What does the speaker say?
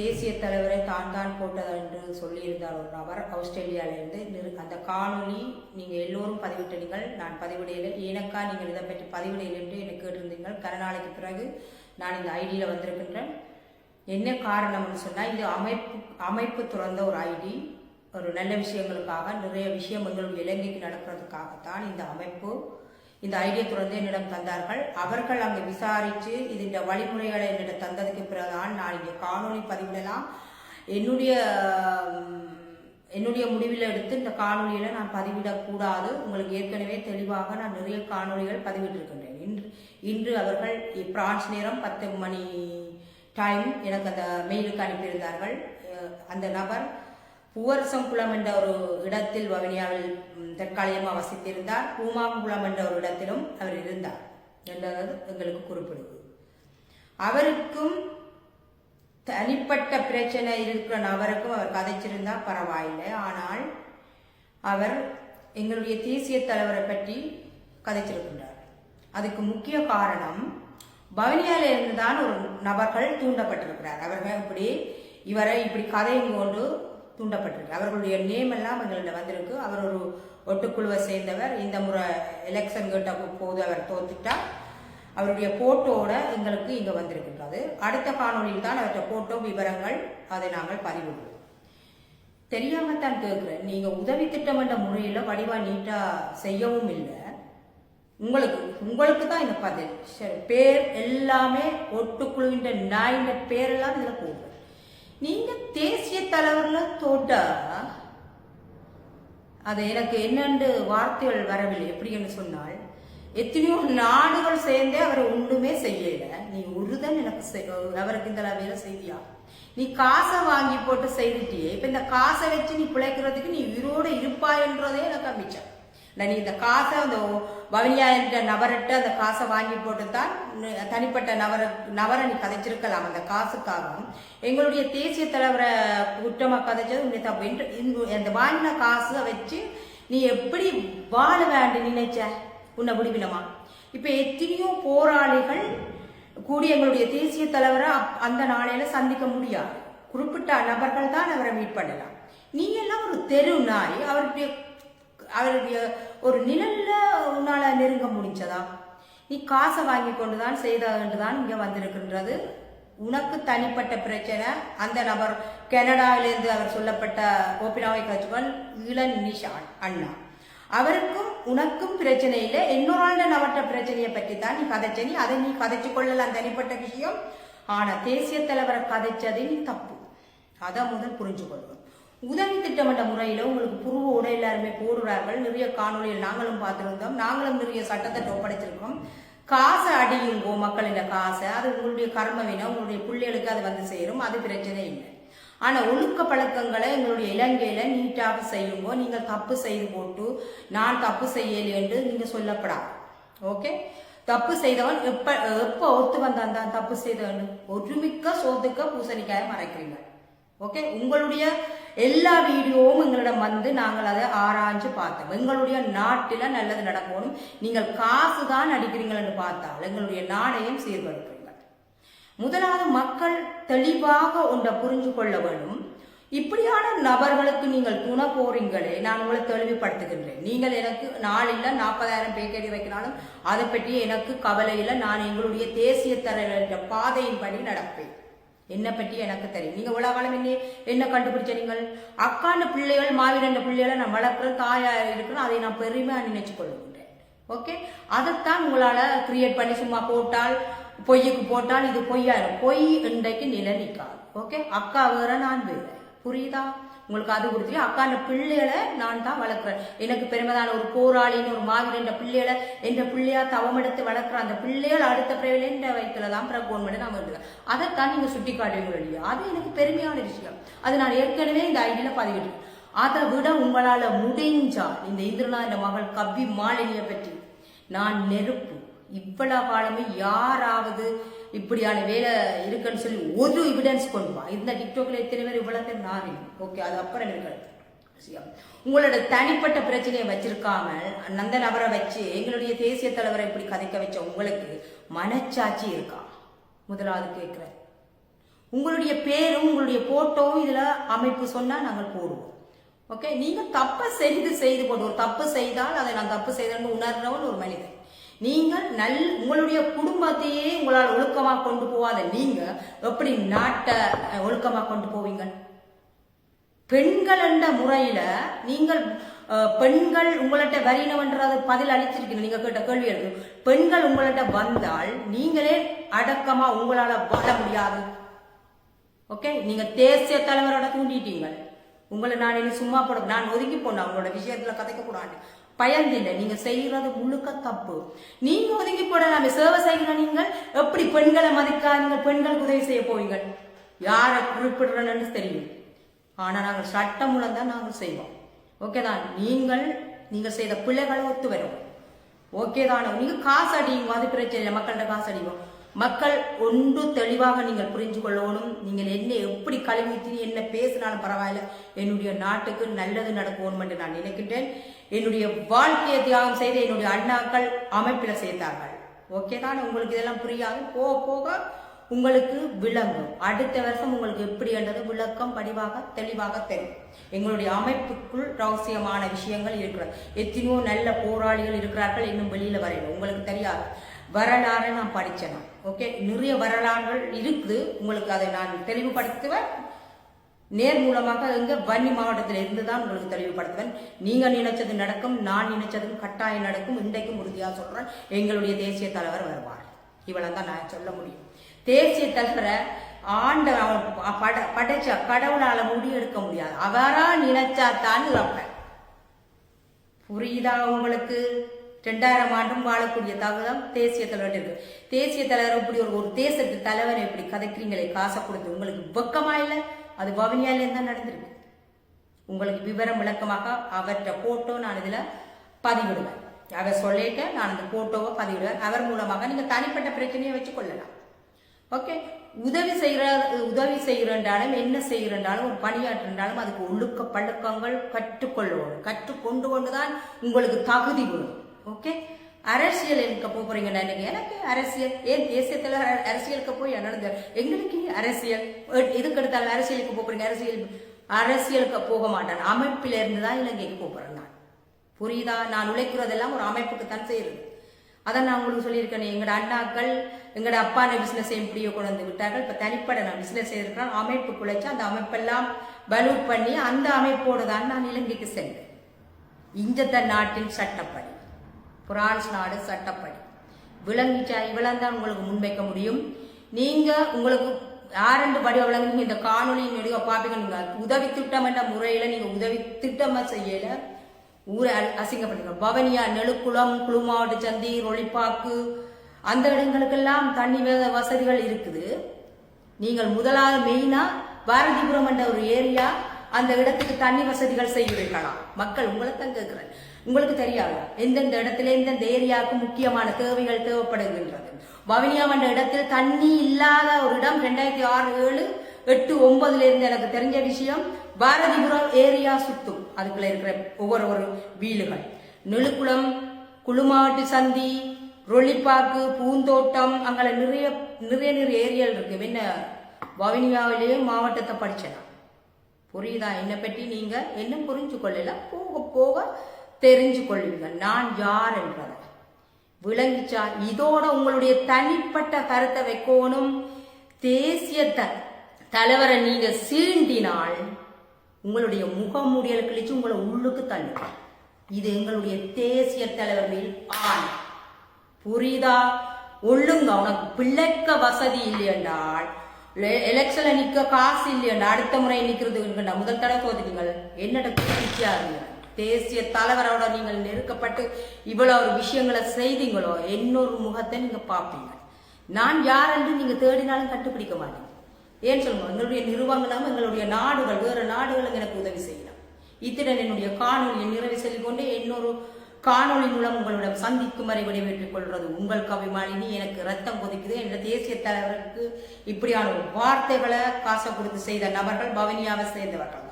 தேசிய தலைவரை தான் தான் போட்டதா என்று சொல்லியிருந்தார் ஒரு நபர். ஆஸ்திரேலியாவிலிருந்து அந்த காணொலி நீங்கள் எல்லோரும் பதிவிட்டீர்கள் நான் பதிவிடையில் எனக்கா நீங்கள் இதை பற்றி பதிவிடையில் என்று என்னை கேட்டிருந்தீர்கள். கருநாளைக்கு பிறகு நான் இந்த ஐடியில் வந்திருக்கின்றேன். என்ன காரணம்னு சொன்னால் இது அமைப்பு அமைப்பு துறந்த ஒரு ஐடி ஒரு நல்ல விஷயங்களுக்காக நிறைய விஷயம் எங்களுடைய இலங்கைக்கு நடக்கிறதுக்காகத்தான் இந்த அமைப்பு இந்த ஐடியா தொடர்ந்து என்னிடம் தந்தார்கள். அவர்கள் அங்கே விசாரித்து இதன் வழிமுறைகளை என்னிடம் தந்ததுக்கு பிறகுதான் நான் இங்கே காணொலி பதிவிடலாம். என்னுடைய என்னுடைய முடிவில் எடுத்து இந்த காணொலியில் நான் பதிவிடக்கூடாது. உங்களுக்கு ஏற்கனவே தெளிவாக நான் நிறைய காணொளிகள் பதிவிட்டிருக்கின்றேன். இன்று இன்று அவர்கள் பிரான்ஸ் நேரம் பத்து மணி டைம் எனக்கு அந்த மெயிலுக்கு அனுப்பியிருந்தார்கள். அந்த நபர் பூவரசங்குளம் என்ற ஒரு இடத்தில் வவுனியாவில் ம், தற்காலிகமாக வசித்திருந்தார். பூமாங்குளம் என்ற ஒரு இடத்திலும் அவர் இருந்தார் என்றது எங்களுக்கு குறிப்பிடுது. அவருக்கும் தனிப்பட்ட பிரச்சனை இருக்கிற நபருக்கும் அவர் கதைச்சிருந்தால் பரவாயில்லை. ஆனால் அவர் எங்களுடைய தேசிய தலைவரை பற்றி கதைச்சிருக்கின்றார். அதுக்கு முக்கிய காரணம் பவனியால இருந்து தான் ஒரு நபர்கள் தூண்டப்பட்டிருக்கிறார். அவர்கள் இப்படி இவரை இப்படி கதையும் கொண்டு தூண்டப்பட்டிருக்கு. அவர்களுடைய நேம் எல்லாம் எங்கள்கிட்ட வந்திருக்கு. அவர் ஒரு ஒட்டுக்குழுவை சேர்ந்தவர். இந்த முறை எலெக்ஷன் கேட்ட போது அவர் தோத்துட்டா அவருடைய போட்டோட எங்களுக்கு இங்கே வந்திருக்கின்றது. அடுத்த காணொளியில் தான் அவற்றை போட்டோ விவரங்கள் அதை நாங்கள் பதிவிடுவோம். தெரியாமத்தான் கேட்குறேன் நீங்கள் உதவி திட்டம் என்ற முறையில நீட்டாக செய்யவும் இல்லை. உங்களுக்கு உங்களுக்கு தான் இந்த பதில். சரி பேர் எல்லாமே ஒட்டுக்குழுவின்ற நாயின் பேரெல்லாம் இதில் போகும் நீங்க தேசிய தலைவர்ல தோட்டா அது எனக்கு என்னென்று வார்த்தைகள் வரவில்லை எப்படின்னு சொன்னால் எத்தனையோ நாடுகள் சேர்ந்தே அவரை ஒண்ணுமே செய்யல. நீ ஒருதன் எனக்கு செய்- அவருக்கு இந்த வேலை செய்தியா? நீ காசை வாங்கி போட்டு செய்துட்டியே இப்ப இந்த காசை வச்சு நீ பிழைக்கிறதுக்கு நீ உயிரோடு இருப்பா என்றதே எனக்கு அமிச்சம் நீ இந்த காசை அந்த பவனியா என்ற நபர்கிட்ட அந்த காசை வாங்கி போட்டு தான் தனிப்பட்ட நபர நபரை நீ கதைச்சிருக்கலாம் அந்த காசுக்காகவும் எங்களுடைய தேசிய தலைவரை குற்றமாக கதைச்சது உன்னை தப்பு இந்த- அந்த வாங்கின காசை வச்சு நீ எப்படி வாழ வேண்டு நினைச்ச? உன்னை விடுவினமா இப்போ எத்தனையோ போராளிகள் கூடி எங்களுடைய தேசிய தலைவரை அந்த நாளையில சந்திக்க முடியாது. குறிப்பிட்ட நபர்கள் தான் அவரை மீட் பண்ணலாம் நீ எல்லாம் ஒரு தெரு நாய். அவருடைய அவருடைய ஒரு நிழல்ல உன்னால நெருங்க முடிஞ்சதா? நீ காசை வாங்கி கொண்டுதான் தான் இங்க வந்திருக்கின்றது. உனக்கு தனிப்பட்ட பிரச்சனை. அந்த நபர் கனடாவிலிருந்து அவர் சொல்லப்பட்ட கோபிநாவை கட்சிகள் இளன் நிஷான் அண்ணா. அவருக்கும் உனக்கும் பிரச்சனை இல்லை. இன்னொரு ஆண்ட நபர்ட்ட பிரச்சனையை பற்றி தான் நீ கதைச்ச. நீ அதை நீ கதைச்சு கொள்ளலாம் தனிப்பட்ட விஷயம். ஆனா தேசிய தலைவரை கதைச்சது நீ தப்பு. அதை முதல் புரிஞ்சு கொள்ளும் உதவி திட்டமிட்ட முறையில் உங்களுக்கு உங்களுக்கு உடை எல்லாருமே போடுறார்கள். நிறைய காணொலியில் நாங்களும் பார்த்துருந்தோம். நாங்களும் நிறைய சட்டத்தை ஒப்படைச்சிருக்கோம். காசை அடியுங்கோ மக்களிட காசை அது உங்களுடைய கர்மவினை உங்களுடைய பிள்ளைகளுக்கு அது வந்து சேரும். அது பிரச்சனை இல்லை. ஆனால் ஒழுக்க பழக்கங்களை எங்களுடைய இலங்கையில நீட்டாக செய்யுங்கோ. நீங்கள் தப்பு செய்து போட்டு நான் தப்பு செய்யலை என்று நீங்கள் சொல்லப்படாது. ஓகே தப்பு செய்தவன் எப்ப எப்ப ஒத்து வந்தான் தான் தப்பு செய்தவன்? ஒருமிக்க சோத்துக்க பூசணிக்காய மறைக்கிறீங்க ஓகே உங்களுடைய எல்லா வீடியோவும் எங்களிடம் வந்து நாங்கள் அதை ஆராய்ஞ்சு பார்த்தோம். எங்களுடைய நாட்டில் நல்லது நடக்கணும். நீங்கள் காசு தான் அடிக்கிறீங்கன்னு பார்த்தால் எங்களுடைய நாடையும் சீர்படுத்துங்கள் முதலாவது மக்கள் தெளிவாக ஒன்றை புரிஞ்சு கொள்ள வேண்டும். இப்படியான நபர்களுக்கு நீங்கள் துணை போறீங்களே நான் உங்களை தெளிவுபடுத்துகின்றேன். நீங்கள் எனக்கு நாளில் நாற்பதாயிரம் பேக்கடி வைக்கிறாலும் அதை பற்றி எனக்கு கவலை இல்லை நான் எங்களுடைய தேசிய தர பாதையின்படி நடப்பேன். என்ன பற்றி எனக்கு தெரியும். நீங்க உலக காலம் என்ன என்ன கண்டுபிடிச்ச நீங்கள்? அக்கான பிள்ளைகள் மாவீரண்ட பிள்ளைகளை நான் வளர்க்குற தாயா இருக்கிறோம் அதை நான் பெருமையா நினைச்சு கொள்ளுகின்றேன் ஓகே அதைத்தான் உங்களால கிரியேட் பண்ணி சும்மா போட்டால் பொய்யுக்கு போட்டால் இது பொய்யாயிரும் பொய் இன்றைக்கு நிலை நிற்காது ஓகே அக்கா வேற நான் வேற. புரியுதா? உங்களுக்கு அது கொடுத்து அக்கான பிள்ளைகளை நான் தான் வளர்க்குறேன். எனக்கு பெருமைதான ஒரு போராளின்னு ஒரு மாவீரன் பிள்ளைகளை என்ற பிள்ளையா தவம் எடுத்து வளர்க்குற அந்த பிள்ளைகள் அடுத்த பிறவில என்ற வயிற்றுல தான் பிறகு கவர்மெண்ட் நான் வருது அதைத்தான் நீங்கள் சுட்டி காட்டுவீங்க இல்லையா அது எனக்கு பெருமையான விஷயம். அது நான் ஏற்கனவே இந்த ஐடியில் பதிவிட்டேன் அதை விட உங்களால் முடிஞ்சால் இந்த இந்திரநாத மகள் கவ்வி மாலினியை பற்றி நான் நெருப்பு. இவ்வளவு காலமே யாராவது இப்படியான வேலை இருக்குன்னு சொல்லி ஒரு எவிடன்ஸ் கொண்டு இந்த டிக்டாக்ல எத்தனை பேர் இவ்வளவு பேர் நாரி ஓகே அது அப்புறம் இருக்கிறது உங்களோட தனிப்பட்ட பிரச்சனையை வச்சிருக்காம அந்த நபரை வச்சு எங்களுடைய தேசிய தலைவரை இப்படி கதைக்க வச்ச உங்களுக்கு மனச்சாட்சி இருக்கா? முதலாவது கேட்குறேன். உங்களுடைய பேரும் உங்களுடைய போட்டோவும் இதுல அமைப்பு சொன்னா நாங்கள் போடுவோம். ஓகே நீங்க தப்பை செய்து செய்து போட்டு ஒரு தப்பு செய்தால் அதை நான் தப்பு செய்தேன்னு உணர்றவன் ஒரு மனிதன். நீங்கள் நல் உங்களுடைய குடும்பத்தையே உங்களால் ஒழுக்கமா கொண்டு போகாத நீங்க எப்படி நாட்டை ஒழுக்கமா கொண்டு போவீங்க? பெண்கள் என்ற முறையில நீங்கள் பெண்கள் உங்கள்ட்ட வரினவன்றது பதில் அளிச்சிருக்கீங்க. நீங்க கேட்ட கேள்வி இருக்கு. பெண்கள் உங்கள்ட்ட வந்தால் நீங்களே அடக்கமா உங்களால வாழ முடியாது. ஓகே? நீங்க தேசிய தலைவரோட தூண்டிட்டீங்க. உங்களை நான் இனி சும்மா போட நான் ஒதுங்கி போனேன் அவங்களோட விஷயத்துல கதைக்க கூடாது. பயந்தில்லை நீங்க செய்யறது முழுக்க தப்பு. நீங்க ஒதுங்கி போடலாமே. சேவை செய்கிற நீங்கள் எப்படி பெண்களை மதிக்காதீங்க? பெண்களுக்கு உதவி செய்ய போவீங்க? யாரை குறிப்பிடுறன்னு தெரியும். ஆனா நாங்கள் சட்டம் மூலம் தான் நாங்கள் செய்வோம். ஓகே தான். நீங்கள் நீங்கள் செய்த பிள்ளைகளை ஒத்து வரும் ஓகே தானோ. நீங்க காசு அடிங்க அது பிரச்சனை இல்லை. மக்கள்கிட்ட காசு அடிவோம் மக்கள் ஒன்று தெளிவாக நீங்கள் புரிஞ்சு கொள்ளணும். நீங்கள் என்ன எப்படி கழுவிட்டு என்ன பேசினாலும் பரவாயில்ல. என்னுடைய நாட்டுக்கு நல்லது நடக்கணும் என்று நான் நினைக்கின்றேன். என்னுடைய வாழ்க்கையை தியாகம் செய்து என்னுடைய அண்ணாக்கள் அமைப்பில் சேர்த்தார்கள். ஓகே தானே? உங்களுக்கு இதெல்லாம் புரியாது? போக போக உங்களுக்கு விளங்கும். அடுத்த வருஷம் உங்களுக்கு எப்படி என்றது விளக்கம் படிவாக தெளிவாக தெரியும். எங்களுடைய அமைப்புக்குள் ரகசியமான விஷயங்கள் இருக்கிறது. எத்தனையோ நல்ல போராளிகள் இருக்கிறார்கள் இன்னும் வெளியில் வரையணும் உங்களுக்கு தெரியாது. வரலாறை நான் படித்தேன் ஓகே நிறைய வரலாறுகள் இருக்குது. உங்களுக்கு அதை நான் தெளிவுபடுத்துவேன். நேர் மூலமாக இங்கே வன்னி மாவட்டத்தில் இருந்து தான் உங்களுக்கு தெளிவுபடுத்துவேன். நீங்க நினைச்சது நடக்கும் நான் நினைச்சதும் கட்டாயம் நடக்கும். இன்றைக்கும் உறுதியாக சொல்றேன் எங்களுடைய தேசிய தலைவர் வருவார். இவ்வளவு தான் நான் சொல்ல முடியும். தேசிய தலைவரை ஆண்ட அவன் பட படைச்ச கடவுளால முடியெடுக்க முடியாது. அவரா நினைச்சா தான் புரியுதா உங்களுக்கு? ரெண்டாயிரம் ஆண்டும் வாழக்கூடிய தகுதம் தேசிய தலைவர் இருக்கு. தேசிய தலைவர் இப்படி ஒரு ஒரு தேசத்து தலைவரை இப்படி கதைக்கிறீங்களே காசை கொடுத்து உங்களுக்கு வெக்கமா இல்லை? அது வவுனியாலே தான் நடந்திருக்கு. உங்களுக்கு விவரம் விளக்கமாக அவற்றை போட்டோ நான் இதில் பதிவிடுவேன். அவர் சொல்லிட்டு நான் அந்த போட்டோவை பதிவிடுவேன். அவர் மூலமாக நீங்கள் தனிப்பட்ட பிரச்சனையை வச்சு கொள்ளலாம் ஓகே உதவி செய்கிற உதவி செய்கிறன்றாலும் என்ன செய்கிறன்றாலும் ஒரு பணியாற்றுன்றாலும் அதுக்கு ஒழுக்க பழக்கங்கள் கற்றுக்கொள்ளணும் கற்றுக்கொண்டு கொண்டுதான் உங்களுக்கு தகுதி வரும். ஓகே அரசியல் இருக்க போறீங்க நினைக்க எனக்கு அரசியல். ஏன் தேசியத்துல அரசியலுக்கு போய் நடந்த எங்களுக்கு அரசியல்? எ- எதுக்கு எடுத்தாலும் அரசியலுக்கு போறீங்க அரசியல் அரசியலுக்கு போக மாட்டேன். அமைப்பில இருந்து தான் இலங்கைக்கு போறேன் நான். புரியுதா? நான் உழைக்கிறதெல்லாம் ஒரு அமைப்புக்கு தான் செய்யறது அதான் நான் உங்களுக்கு சொல்லியிருக்கேன் எங்களோட அண்ணாக்கள் எங்களோட அப்பான பிசினஸ் எப்படியோ கொண்டு வந்து விட்டார்கள். இப்ப தனிப்பட நான் பிசினஸ் செய்திருக்கிறேன் அமைப்பு குழைச்சு அந்த அமைப்பெல்லாம் பலூட் பண்ணி அந்த அமைப்போடு தான் நான் இலங்கைக்கு சென்றேன் இந்த நாட்டின் சட்டப்படி. பிரான்ஸ் நாடு சட்டப்படி. விளங்கிச்சா இவ்வளவு தான் உங்களுக்கு முன்வைக்க முடியும். நீங்க உங்களுக்கு யாரெண்டு படி விளங்குங்க இந்த காணொலியின் நெடுக பாப்பீங்க நீங்க உதவி திட்டம் என்ற முறையில நீங்க உதவி திட்டமா செய்யல. ஊரை அ- பவனியா பவனியா நெழுக்குளம் குளுமாவட்ட சந்தி ரொளிப்பாக்கு அந்த இடங்களுக்கெல்லாம் தண்ணி வேக வசதிகள் இருக்குது. நீங்கள் முதலாவது மெயினா பாரதிபுரம் என்ற ஒரு ஏரியா அந்த இடத்துக்கு தண்ணி வசதிகள் செய்வீர்களா மக்கள் உங்களை தான் கேட்கிறேன். உங்களுக்கு தெரியாது? எந்தெந்த இடத்துல எந்தெந்த ஏரியாவுக்கு முக்கியமான தேவைகள் தேவைப்படுகின்றது? வவுனியா இடத்தில் தண்ணி இல்லாத ஒரு இடம் ரெண்டாயிரத்தி ஆறு ஏழு எட்டு ஒன்பதுல இருந்து எனக்கு தெரிஞ்ச விஷயம் பாரதிபுரம் ஏரியா சுத்தும். அதுக்குள்ள இருக்கிற ஒவ்வொரு ஒரு வீடுகள். நெழுக்குளம் குளுமாட்டு சந்தி ரொளிப்பாக்கு பூந்தோட்டம் அங்கே நிறைய நிறைய நிறைய ஏரியால் இருக்கு. என்ன? வவுனியாவிலேயே மாவட்டத்தை படிச்சேன்? புரியுதா? என்னை பற்றி நீங்க என்ன புரிஞ்சு கொள்ளல போக போக தெரிஞ்சு கொள்வீங்க நான் யார் என்றதை விளங்கிச்சா? இதோட உங்களுடைய தனிப்பட்ட கருத்தை வைக்கணும். தேசிய த- தலைவரை நீங்க சீண்டினால் உங்களுடைய முகமூடியல் கிழிச்சு உங்களை உள்ளுக்கு தள்ளும் இது எங்களுடைய தேசிய தலைவர்களில் ஆண். புரியுதா? ஒழுங்க உனக்கு பிள்ளைக்க வசதி இல்லை என்றால் எலெக்ஷன்ல நிக்க காசு இல்லையா அடுத்த முறை நிக்கிறதுக்கு முதல் தடவை தோத்துட்டீங்கள் என்னோட பிடிச்சியா இருங்க தேசிய தலைவரோட நீங்கள் நெருக்கப்பட்டு இவ்வளோ ஒரு விஷயங்களை செய்தீங்களோ இன்னொரு முகத்தை நீங்க பார்ப்பீங்க. நான் யார் என்று நீங்க தேடினாலும் கண்டுபிடிக்க மாட்டீங்க ஏன் சொல்லுங்க? எங்களுடைய நிறுவனம் எங்களுடைய நாடுகள் வேற நாடுகளும் எனக்கு உதவி செய்யலாம். இத்துடன் என்னுடைய காணொலியை நிறைவு செல்லிக்கொண்டு இன்னொரு காணொளி மூலம் உங்களிடம் சந்திக்கும் வரை விடைபெற்றுக் கொள்வது உங்கள் கவிமாலினி எனக்கு ரத்தம் கொதிக்குது. என்ற தேசிய தலைவருக்கு இப்படியான ஒரு வார்த்தைகளை காசை கொடுத்து செய்த நபர்கள் பவனியாவை சேர்ந்தவர்கள்.